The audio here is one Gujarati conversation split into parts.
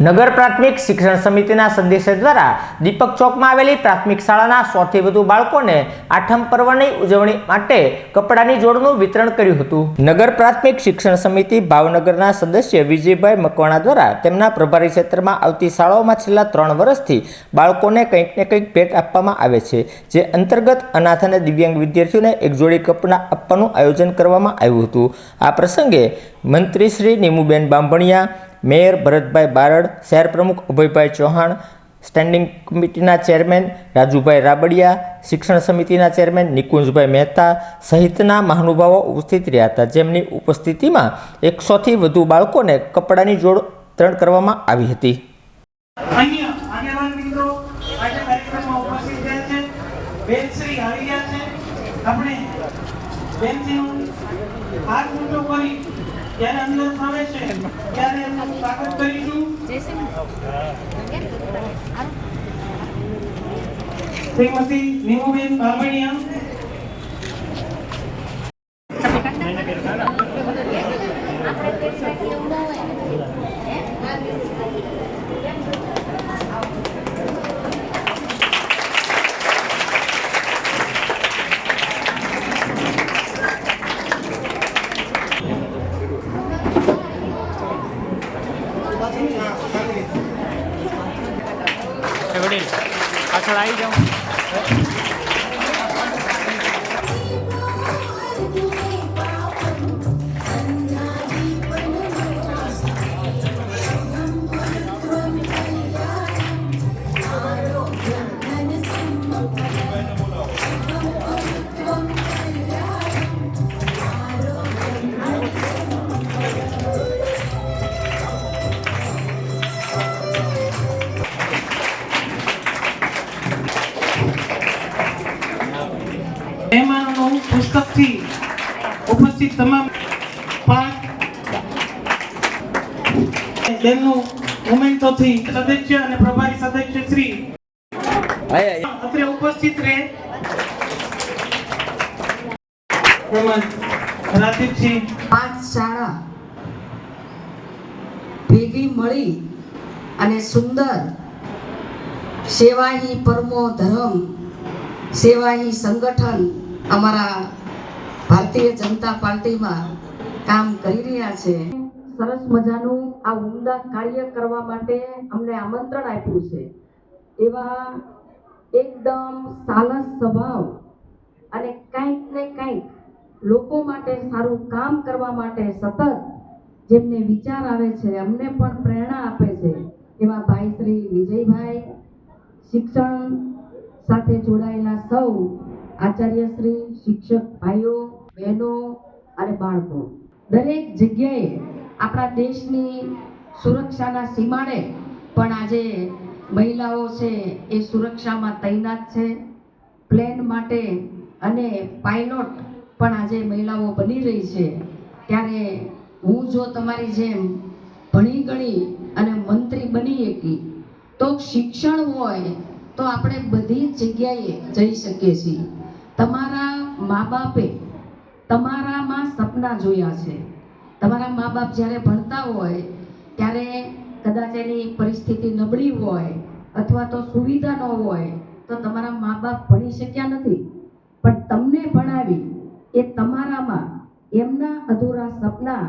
નગર પ્રાથમિક શિક્ષણ સમિતિના સંદેશા દ્વારા દીપક ચોકમાં આવેલી પ્રાથમિક શાળાના સોથી વધુ બાળકોને આઠમ પર્વની ઉજવણી માટે કપડાની જોડનું વિતરણ કર્યું હતું. નગર પ્રાથમિક શિક્ષણ સમિતિ ભાવનગરના સદસ્ય વિજયભાઈ મકવાણા દ્વારા તેમના પ્રભારી ક્ષેત્રમાં આવતી શાળાઓમાં છેલ્લા ત્રણ વર્ષથી બાળકોને કંઈક ને કંઈક ભેટ આપવામાં આવે છે, જે અંતર્ગત અનાથ અને દિવ્યાંગ વિદ્યાર્થીઓને એક જોડી કપડાં આપવાનું આયોજન કરવામાં આવ્યું હતું. આ પ્રસંગે મંત્રી શ્રી નીમુબેન બાંભણિયા મેયર ભરતભાઈ બારડ, શહેર પ્રમુખ અભયભાઈ ચૌહાણ સ્ટેન્ડિંગ કમિટીના ચેરમેન રાજુભાઈ રાબડિયા, શિક્ષણ સમિતિના ચેરમેન નિકુંજભાઈ મહેતા સહિતના મહાનુભાવો ઉપસ્થિત રહ્યા હતા. જેમની ઉપસ્થિતિમાં એકસોથી વધુ બાળકોને કપડાની જોડ ત્રણ કરવામાં આવી હતી. આપણે જ્યારે અંદર છે ત્યારે એમનું સ્વાગત કરીશું. શ્રીમતી નીમુબેન બામણિયા ઉપસ્થિત તમામ પાંચ બેનનું મોમેન્ટોથી સદસ્ય અને પ્રભારી સદસ્ય શ્રી અત્રે ઉપસ્થિત રહે. તેમજ રાજીવસિંહ પાંચ શાળા ભેગી મળી અને સુંદર સેવાહી પરમો ધર્મ સેવાહી સંગઠન અમારા ભારતીય જનતા પાર્ટીમાં કામ કરી રહ્યા છે. સરસ મજાનું આ ઉમદા કાર્ય કરવા માટે અમને આમંત્રણ આપ્યું છે. એવા એકદમ સાલસ સ્વભાવ અને કંઈક ને કંઈક લોકો માટે સારું કામ કરવા માટે સતત જેમને વિચાર આવે છે, અમને પણ પ્રેરણા આપે છે. એવા ભાઈ શ્રી વિજયભાઈ શિક્ષણ સાથે જોડાયેલા સૌ આચાર્ય શ્રી શિક્ષક ભાઈઓ બહેનો અને બાળકો. દરેક જગ્યાએ આપણા દેશની સુરક્ષાના સીમાડે પણ આજે મહિલાઓ છે એ સુરક્ષામાં તૈનાત છે. પ્લેન માટે અને પાયલોટ પણ આજે મહિલાઓ બની રહી છે. ત્યારે હું જો તમારી જેમ ભણી ગણી અને મંત્રી બની શકી તો શિક્ષણ હોય તો આપણે બધી જગ્યાએ જઈ શકીએ છીએ. તમારા મા બાપે તમારામાં સપના જોયા છે. તમારા મા બાપ જ્યારે ભણતા હોય, ત્યારે કદાચ એની પરિસ્થિતિ નબળી હોય અથવા તો સુવિધા ન હોય, તો તમારા મા બાપ ભણી શક્યા નથી. પણ તમને ભણાવી એ તમારામાં એમના અધૂરા સપના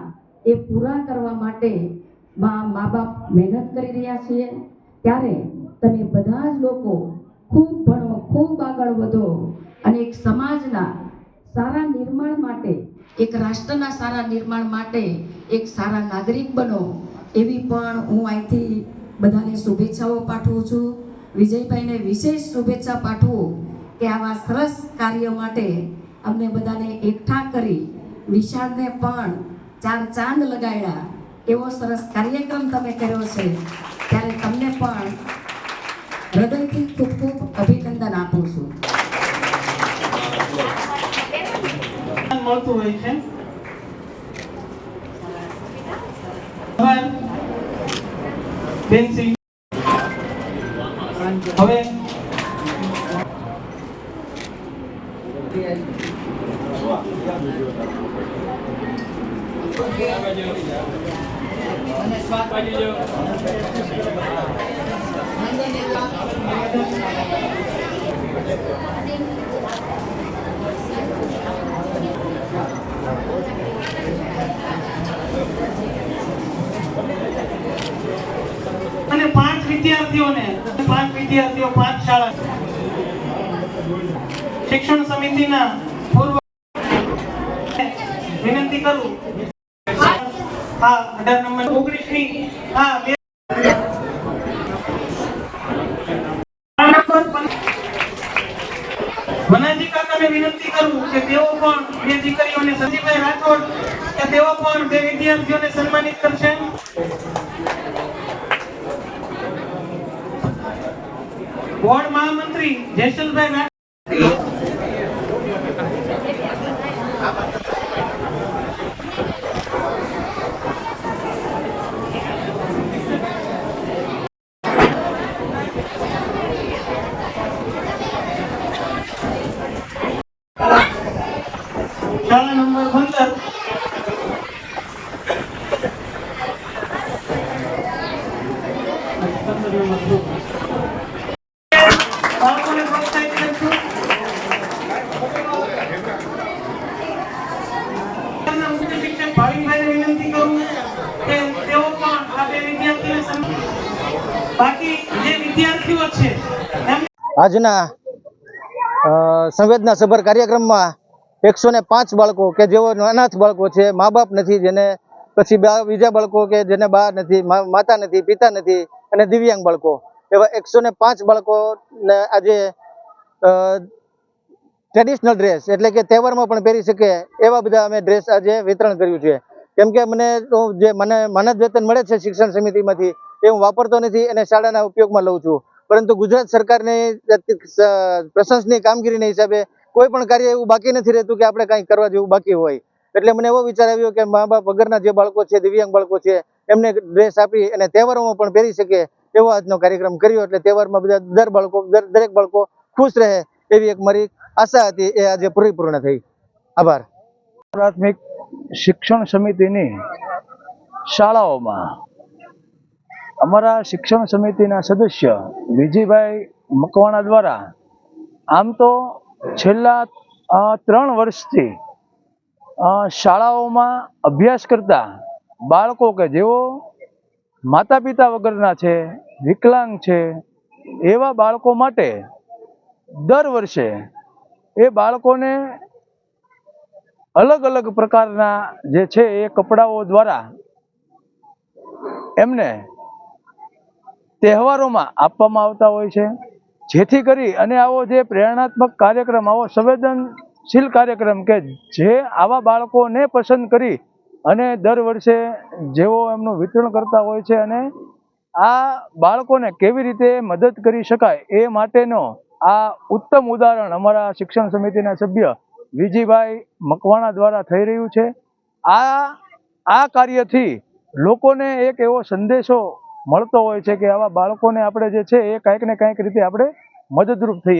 એ પૂરા કરવા માટે મા બાપ મહેનત કરી રહ્યા છીએ. ત્યારે તમે બધા જ લોકો ખૂબ ભણો, ખૂબ આગળ વધો અને એક સમાજના સારા નિર્માણ માટે, એક રાષ્ટ્રના સારા નિર્માણ માટે એક સારા નાગરિક બનો, એવી પણ હું અહીંથી બધાને શુભેચ્છાઓ પાઠવું છું. વિજયભાઈને વિશેષ શુભેચ્છા પાઠવું કે આવા સરસ કાર્ય માટે અમને બધાને એકઠા કરી વિશાળને પણ ચાર ચાંદ લગાડ્યા. એવો સરસ કાર્યક્રમ તમે કર્યો છે. ત્યારે તમને પણ હૃદયથી ખૂબ ખૂબ અભિનંદન આપું છું. મળતું હોય છે પેન્સિલ હવે Thank you. વિદ્યાર્થીઓને પાંચ વિદ્યાર્થીઓ પાંચ શાળા શિક્ષણ સમિતિના પૂર્વ વિનંતી કરું. હા, અઢાર નંબર. ઓગણીસની હા, બે કે તેઓ પણ બે દીકરીઓને સંજીભાઈ રાઠોડ કે તેઓ પણ બે વિદ્યાર્થીઓને સન્માનિત કરશે. વોર્ડ મહામંત્રી જયસલભાઈ રાઠોડ શાળા નંબર પંદર બાળકોને પ્રોત્સાહિત કરશું તેમના મુખ્ય શિક્ષક ભાવિનભાઈને વિનંતી કરું કે તેઓ પણ આ બે વિદ્યાર્થીઓને સન્માન- બાકી આજના સંવેદના સભર કાર્યક્રમમાં એકસો ને પાંચ બાળકો કે જેઓ અનાથ બાળકો છે મા બાપ નથી, જેને પછી બીજા બાળકો કે જેને બા નથી માતા નથી, પિતા નથી અને દિવ્યાંગ બાળકો. એવા એકસો ને પાંચ બાળકોને આજે ટ્રેડિશનલ ડ્રેસ એટલે કે તહેવારમાં પણ પહેરી શકે એવા બધા અમે ડ્રેસ આજે વિતરણ કર્યું છે. કેમ કે મને જે મને માનદ વેતન મળે છે શિક્ષણ સમિતિમાંથી એ હું વાપરતો નથી અને શાળાના ઉપયોગમાં લઉં છું. પરંતુ ગુજરાત સરકારની પ્રશંસનીય કામગીરીના હિસાબે કોઈ પણ કાર્ય એવું બાકી નથી રહેતું કે આપણે કંઈ કરવા જેવું બાકી હોય. એટલે મને એવો વિચાર આવ્યો કે મા બાપ વગરના જે બાળકો છે, દિવ્યાંગ બાળકો છે, એમને ડ્રેસ આપી અને તહેવારોમાં પણ પહેરી શકે એવો આજનો કાર્યક્રમ કર્યો. એટલે તહેવારમાં બધા દર બાળકો, દર- દરેક બાળકો ખુશ રહે એવી એક મારી આશા હતી. એ આજે પૂરીપૂર્ણ થઈ. આભાર. પ્રાથમિક શિક્ષણ સમિતિની શાળાઓમાં અમારા શિક્ષણ સમિતિના સદસ્ય વિજયભાઈ મકવાણા દ્વારા આમ તો છેલ્લા ત્રણ વર્ષથી શાળાઓમાં અભ્યાસ કરતા બાળકો કે જેઓ માતા પિતા વગરના છે, વિકલાંગ છે, એવા બાળકો માટે દર વર્ષે એ બાળકોને અલગ અલગ પ્રકારના જે છે એ કપડાઓ દ્વારા એમને તહેવારોમાં આપવામાં આવતા હોય છે. જેથી કરી અને આવો જે પ્રેરણાત્મક કાર્યક્રમ, આવો સંવેદનશીલ કાર્યક્રમ કે જે આવા બાળકોને પસંદ કરી અને દર વર્ષે જેઓ એમનું વિતરણ કરતા હોય છે અને આ બાળકોને કેવી રીતે મદદ કરી શકાય એ માટેનો આ ઉત્તમ ઉદાહરણ અમારા શિક્ષણ સમિતિના સભ્ય વિજીભાઈ મકવાણા દ્વારા થઈ રહ્યું છે. આ આ કાર્યથી લોકોને એક એવો સંદેશો મળતો હોય છે કે આવા બાળકોને આપણે જે છે એ કાંઈક ને કાંઈક રીતે આપણે મદદરૂપ થઈએ